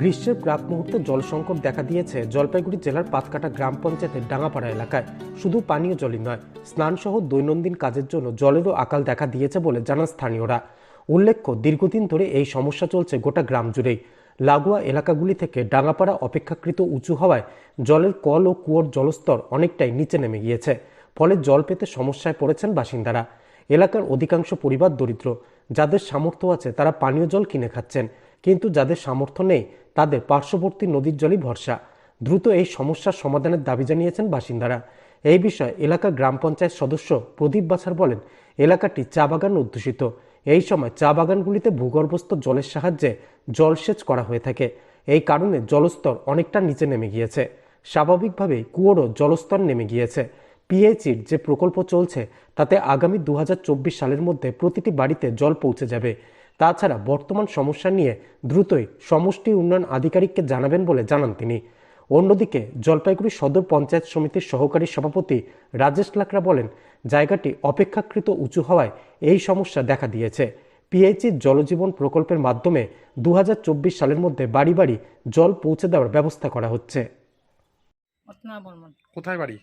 গ্রীষ্মের প্রাক মুহূর্তে জল সংকট দেখা দিয়েছে জলপাইগুড়ি জেলার পাতকাটা গ্রাম পঞ্চায়েতের ডাঙাপাড়া এলাকায়। শুধু পানীয় জলই নয়, স্নানসহ দৈনন্দিন কাজের জন্য জলেরও আকাল দেখা দিয়েছে বলে জানান স্থানীয়রা। উল্লেখ্য, দীর্ঘদিন ধরে এই সমস্যা চলছে গোটা গ্রাম জুড়েই। লাগোয়া এলাকাগুলি থেকে ডাঙ্গাপাড়া অপেক্ষাকৃত উঁচু হওয়ায় জলের কল ও কুয়োর জলস্তর অনেকটাই নিচে নেমে গিয়েছে, ফলে জল পেতে সমস্যায় পড়েছেন বাসিন্দারা। এলাকার অধিকাংশ পরিবার দরিদ্র, যাদের সামর্থ্য আছে তারা পানীয় জল কিনে খাচ্ছেন। কিন্তু যাদের সামর্থ্য নেই, তাদের পার্শ্ববর্তী নদীর জলই ভরসা। দ্রুত এই সমস্যার সমাধানের দাবি জানিয়েছেন বাসিন্দারা। এই বিষয়ে এলাকার গ্রাম পঞ্চায়েত সদস্য প্রদীপ বাছার বলেন, এলাকাটি চা বাগান অধ্যুষিত। এই সময় চা বাগানগুলিতে ভূগর্ভস্থ জলের সাহায্যে জলসেচ করা হয়ে থাকে। এই কারণে জলস্তর অনেকটা নিচে নেমে গিয়েছে। স্বাভাবিকভাবেই কুয়োরও জলস্তর নেমে গিয়েছে। পিএইচির যে প্রকল্প চলছে, তাতে আগামী দু হাজার চব্বিশ সালের মধ্যে প্রতিটি বাড়িতে জল পৌঁছে যাবে। তাছাড়া বর্তমান সমস্যা নিয়ে দ্রুতই সমষ্টি উন্নয়ন আধিকারিককে জানাবেন বলে জানান তিনি। অন্যদিকে জলপাইগুড়ি সদর পঞ্চায়েত সমিতির সহকারী সভাপতি রাজেশ লাকড়া বলেন জায়গাটি অপেক্ষাকৃত উঁচু হওয়ায় এই সমস্যা দেখা দিয়েছে। পিএইচির জলজীবন প্রকল্পের মাধ্যমে দু হাজার চব্বিশ সালের মধ্যে বাড়ি বাড়ি জল পৌঁছে দেওয়ার ব্যবস্থা করা হচ্ছে। কোথায় বাড়ি?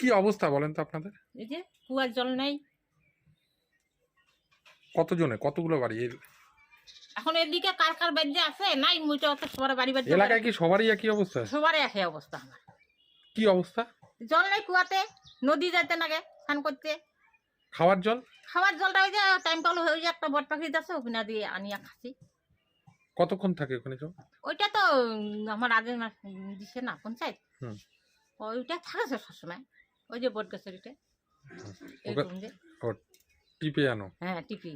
কি অবস্থা বলেন তো আপনাদের? এই যে কুয়ার জল নেই কতজনে কতগুলো বাড়ি? এই এখন এদিকে কার কার বাড়ি আছে? নাই মুইটা অত সবার বাড়ি বাড়ি এলাকায় কি সবারই একই অবস্থা? সবারই একই অবস্থা আমার। কি অবস্থা? জল নেই কুয়াতে নদী যেতে নাগে স্নান করতে। খাওয়ার জল? খাওয়ার জলটা ওই যে টাইম কল হয়ে যে একটা বট পাখি আছে ওখানে দিয়ে আনিয়া খাচ্ছি। কতক্ষণ থাকে ওখানে জল ওইটা তো আমার আগে দিছে না পঞ্চায়েত। হুম। ওইটা থাকে সবসময়। ওই যে বট গাছের ওইটা টিপে আনো? হ্যাঁ টিপি।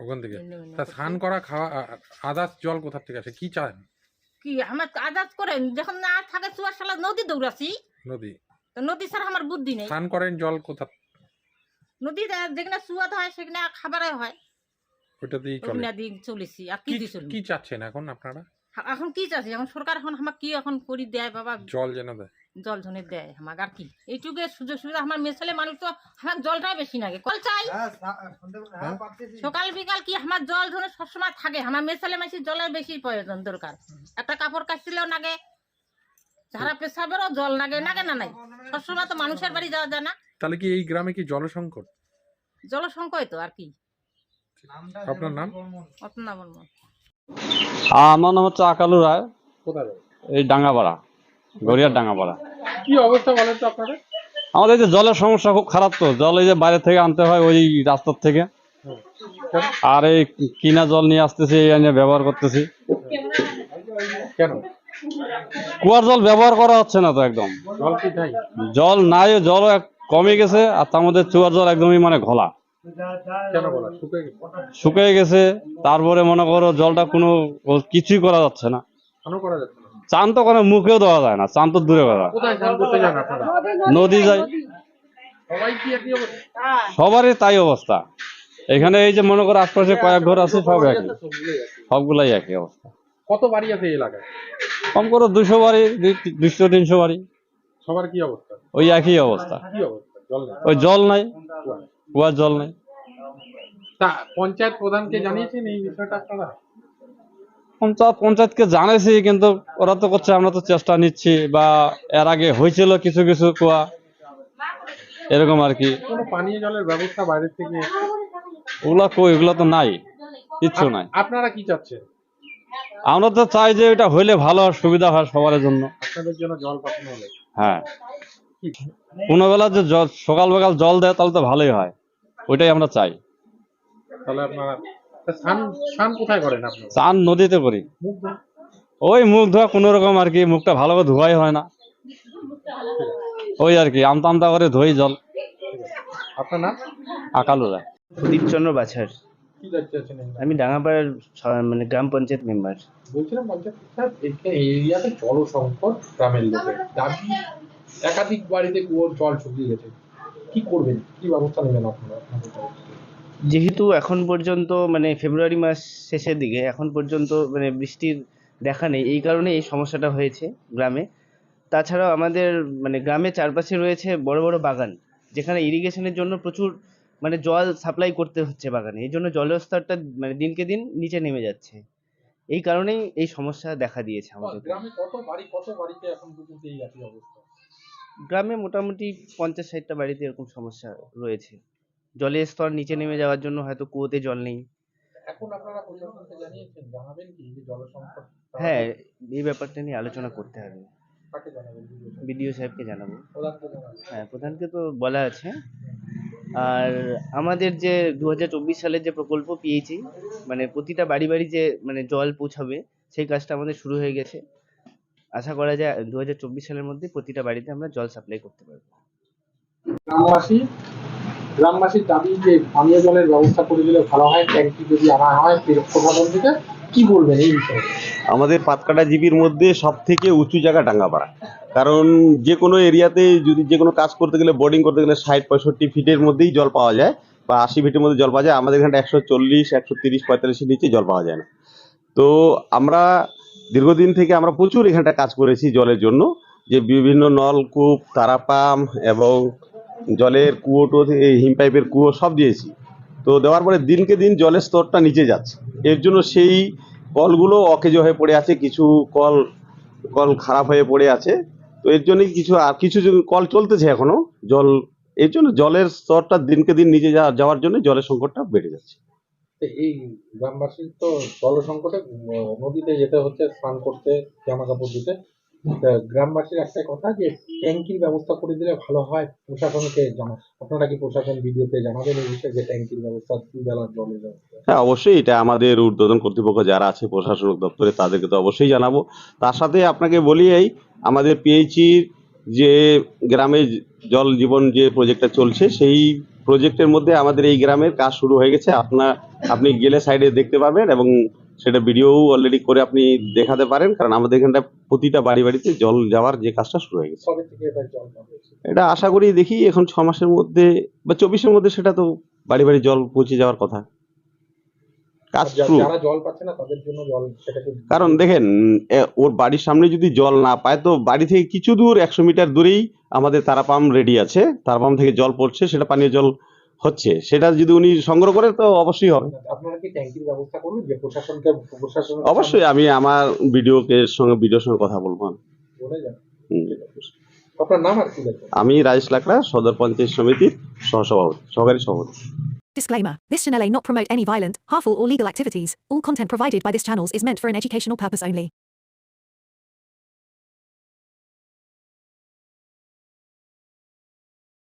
ওখান থেকে? তা স্নান করা খাওয়া আদার্স জল কোথা থেকে আসে? কি চান? কি আমার আজাদ করে যখন না থাকে চুয়ার সালা নদী দৌড়াছি। নদী? তো নদী ছাড়া আমার বুদ্ধি নেই। স্নান করেন জল কোথা? নদী যেখানে চুয়াত হয় সেখানে খাবারে হয়। ওইটা দিয়েই চলে। ওখানে দিয়ে চলেছি আর কি দিয়ে কি চাচ্ছেন এখন আপনারা? এখন কি চাচ্ছি? এখন সরকার এখন আমার কি এখন করি দেয় বাবা? জল যেন দেয়। জল ধনে দেয় আমাকে আর কি? এইটুকু সুযোগ সুবিধা। আমার মেসালে মানুষ তো আমার জলটাই বেশি লাগে। কল চাই। হ্যাঁ? সকাল বিকাল কি আমার জল ধরে সবসময় থাকে? আমার মেসালে মাসি জলের বেশি প্রয়োজন দরকার। একটা কাপড় কাচলেও নাগে যারা পেশাবেরও জল লাগে নাগে না নাই? সবসময় তো মানুষের বাড়ি যাওয়া যায় না। তাহলে কি এই গ্রামে কি জল সংকট জল সংকয় তো আর কি? আপনার নাম? অত না বলব আমার নাম হচ্ছে আকালু রায়। কোথায়? এই ডাঙ্গাপাড়া। গড়িয়ার ডাঙ্গাপাড়া। কি অবস্থা বলেন তো আপনাদের? আমাদের এই যে জলের সমস্যা খুব খারাপ তো জল এই যে বাইরে থেকে আনতে হয় ওই রাস্তার থেকে। আর এই কিনা জল নিয়ে আসতেছি এই নিয়ে ব্যবহার করতেছি। কেন? কুয়ার জল ব্যবহার করা হচ্ছে না তো একদম। জল কি নাই? জল কমে গেছে আর তার মধ্যে চুয়ার জল একদমই মানে ঘোলা। কেন বলা শুকিয়ে গেছে। তারপরে মনে করো জলটা কোনো কিছুই করা যাচ্ছে না। করা যাচ্ছে না? চান তো কোনো মুখেও দেওয়া যায় না চান তো দূরে কথা নদী যায় অবস্থা? সবারই তাই অবস্থা। এখানে এই যে মনে করো আশপাশে কয়েক ঘর আছে সব একই। সবগুলাই একই অবস্থা। কত বাড়ি আছে এই এলাকায়? কম করে দুশো বাড়ি দুশো তিনশো বাড়ি। সবার কি অবস্থা? ওই একই অবস্থা। ওই জল নাই কুয়ার জল নাই। পঞ্চায়েত প্রধানকে জানিয়েছেন এই বিষয়টা আপনারা? পঞ্চায়েত পঞ্চায়েতকে জানাইছি কিন্তু ওরা তো করছে আমরা তো চেষ্টা নিচ্ছি বা এর আগে হয়েছিল কিছু কিছু কুয়া। এরকম আর কি। পানীয় জলের ব্যবস্থা বাইরে থেকে? ওগুলা কই? ওগুলা তো নাই। কিচ্ছু নাই। আপনারা কি চাচ্ছেন? আমরা তো চাই যে এটা হইলে ভালো সুবিধা হয় সবার জন্য। আপনাদের জন্য জল পাঠানো হলে। হ্যাঁ। কোনো বেলা যে জল সকাল বেকাল জল দেয় তাহলে তো ভালোই হয়। ওইটাই আমরা চাই। তাহলে আপনারা চান নদীতে করি ওই মুখ ধোয়া কোনো রকম আর কি মুখটা ভালো করে ধোয়াই হয় না। ওই আর কি আমতা আমতা করে ধুই জল। আপনার নাম? আকালু রায়। বাছার? আমি ডাঙ্গাপাড়ার মানে গ্রাম পঞ্চায়েত মেম্বার। বলছিলাম পঞ্চায়েত স্যার এখানে এই এরিয়াতে জল সংকট গ্রামের লোকের। দাবি একাধিক বাড়িতে কুয়োর জল শুকিয়ে গেছে। কি করবেন? কি ব্যবস্থা নেবেন আপনারা? যেহেতু এখন পর্যন্ত মানে ফেব্রুয়ারি মাস শেষের দিকে এখন পর্যন্ত মানে বৃষ্টির দেখা নেই এই কারণে এই সমস্যাটা হয়েছে গ্রামে। তাছাড়াও আমাদের মানে গ্রামের চারপাশে রয়েছে বড় বড় বাগান যেখানে ইরিগেশনের জন্য প্রচুর মানে জল সাপ্লাই করতে হচ্ছে বাগানে। এই জন্য জলের স্তরটা মানে দিনকে দিন নিচে নেমে যাচ্ছে। এই কারণেই এই সমস্যা দেখা দিয়েছে আমাদের। গ্রামে কত বাড়ি কত বাড়িতে এখন পর্যন্ত এই একই অবস্থা? গ্রামে মোটামুটি পঞ্চাশ ষাটটা বাড়িতে এরকম সমস্যা রয়েছে। জলের স্তর নিচে নেমে যাওয়ার জন্য হয়তো কুয়োতে জল নেই। এখন আপনারা প্রশাসনকে জানিয়েছেন জানাবেন কি যে জল সংকট হ্যাঁ এই ব্যাপারটা নিয়ে আলোচনা করতে হবে। কাকে জানাবেন? BDO বিডিও সাহেবকে জানাব। হ্যাঁ প্রধানকে তো বলা আছে। আর আমাদের যে দু সালের যে প্রকল্প পিএইচই মানে প্রতিটা বাড়ি বাড়ি যে মানে জল পৌঁছাবে সেই কাজটা আমাদের শুরু হয়ে গেছে। আশা করা যায় দু হাজার চব্বিশ সালের মধ্যে প্রতিটা বাড়িতে আমরা জল সাপ্লাই করতে পারব। গ্রামবাসী গ্রামবাসীর দাবি যে পানীয় জলের ব্যবস্থা করে দিলে ভালো হয়, ট্যাঙ্কি যদি আনা হয় প্রশাসন থেকে, কি বলবেন এই বিষয়ে? আমাদের পাতকাটা জিবির মধ্যে সব থেকে উঁচু জায়গা ডাঙ্গাপাড়া। কারণ যে কোনো এরিয়াতে যদি যে কোনো কাজ করতে গেলে বোর্ডিং করতে গেলে ষাট, পঁয়ষট্টি ফিটের মধ্যেই জল পাওয়া যায় বা আশি ফিটের মধ্যে জল পাওয়া যায়। আমাদের এখানটা একশো চল্লিশ, একশো তিরিশ, পঁয়তাল্লিশের নিচে জল পাওয়া যায় না। তো আমরা দীর্ঘদিন থেকে আমরা প্রচুর এখানটা কাজ করেছি জলের জন্য। যে বিভিন্ন নলকূপ, তারাপাম এবং জলের কুয়ো টুয়ো থেকে হিম পাইপের কুয়ো সব দিয়েছি। তো দেওয়ার পরে দিনকে দিন জলের স্তরটা নিচে যাচ্ছে। এর জন্য সেই কলগুলো অকেজো হয়ে পড়ে আছে, কিছু কল কল খারাপ হয়ে পড়ে আছে। তো এর জন্যই কিছু, আর কিছু কল চলতেছে এখনও জল, এর জন্য জলের স্তরটা দিনকে দিন নিচে যাওয়া- যাওয়ার জন্য জলের সংকটটা বেড়ে যাচ্ছে। এই গ্রামবাসীর তো জল সংকটে নদীতে যেতে হচ্ছে, স্নান করতে, জামা কাপড় ধুতে। তা গ্রামবাসীর একটাই কথা যে, ট্যাঙ্কির ব্যবস্থা করে দিলে ভালো হয় প্রশাসনকে জানা আপনারা কি প্রশাসন ভিডিওতে জানাবেন এই বিষয়ে যে ট্যাঙ্কির ব্যবস্থা দুবেলার জলের হ্যাঁ অবশ্যই এটা আমাদের ঊর্ধ্বতন কর্তৃপক্ষ যারা আছে প্রশাসনিক দপ্তরে, তাদেরকে তো অবশ্যই জানাব। তার সাথে আপনাকে বলি এই, আমাদের পিএইচির যে গ্রামে জল জীবন যে প্রজেক্টটা চলছে, সেই প্রজেক্টের মধ্যে আমাদের এই গ্রামের কাজ শুরু হয়ে গেছে। আপনার, আপনি গেলে সাইডে দেখতে পাবেন এবং সেটা ভিডিও অলরেডি করে আপনি দেখাতে পারেন কারণ আমাদের এখানটা প্রতিটা বাড়ি বাড়িতে জল যাওয়ার যে কাজটা শুরু হয়ে গেছে। এটা আশা করি দেখি এখন ছ মাসের মধ্যে বা চব্বিশের মধ্যে সেটা তো বাড়ি বাড়ি জল পৌঁছে যাওয়ার কথা। কাজ যারা জল পাচ্ছে না তাদের জন্য জল কারণ দেখেন ওর বাড়ির সামনে যদি জল না পায় তো বাড়ি থেকে কিছু দূর একশো মিটার দূরেই আমাদের তারা পাম্প রেডি আছে। তারা পাম্প থেকে জল পড়ছে সেটা পানীয় জল হচ্ছে সেটা যদি উনি সংগ্রহ করে তো অবশ্যই হবে। আপনারা কি ট্যাঙ্কির ব্যবস্থা করবেন যে প্রশাসনকে প্রশাসন অবশ্যই আমি আমার ভিডিওকে সঙ্গে ভিডিওর সঙ্গে কথা বলব। আমি রাজেশ লাকড়া সদর পঞ্চায়েত সমিতির সহসভাপতি সহকারী সভাপতি। Disclaimer This channel may not promote any violent, harmful, or legal activities. All content provided by this channel is meant for an educational purpose only.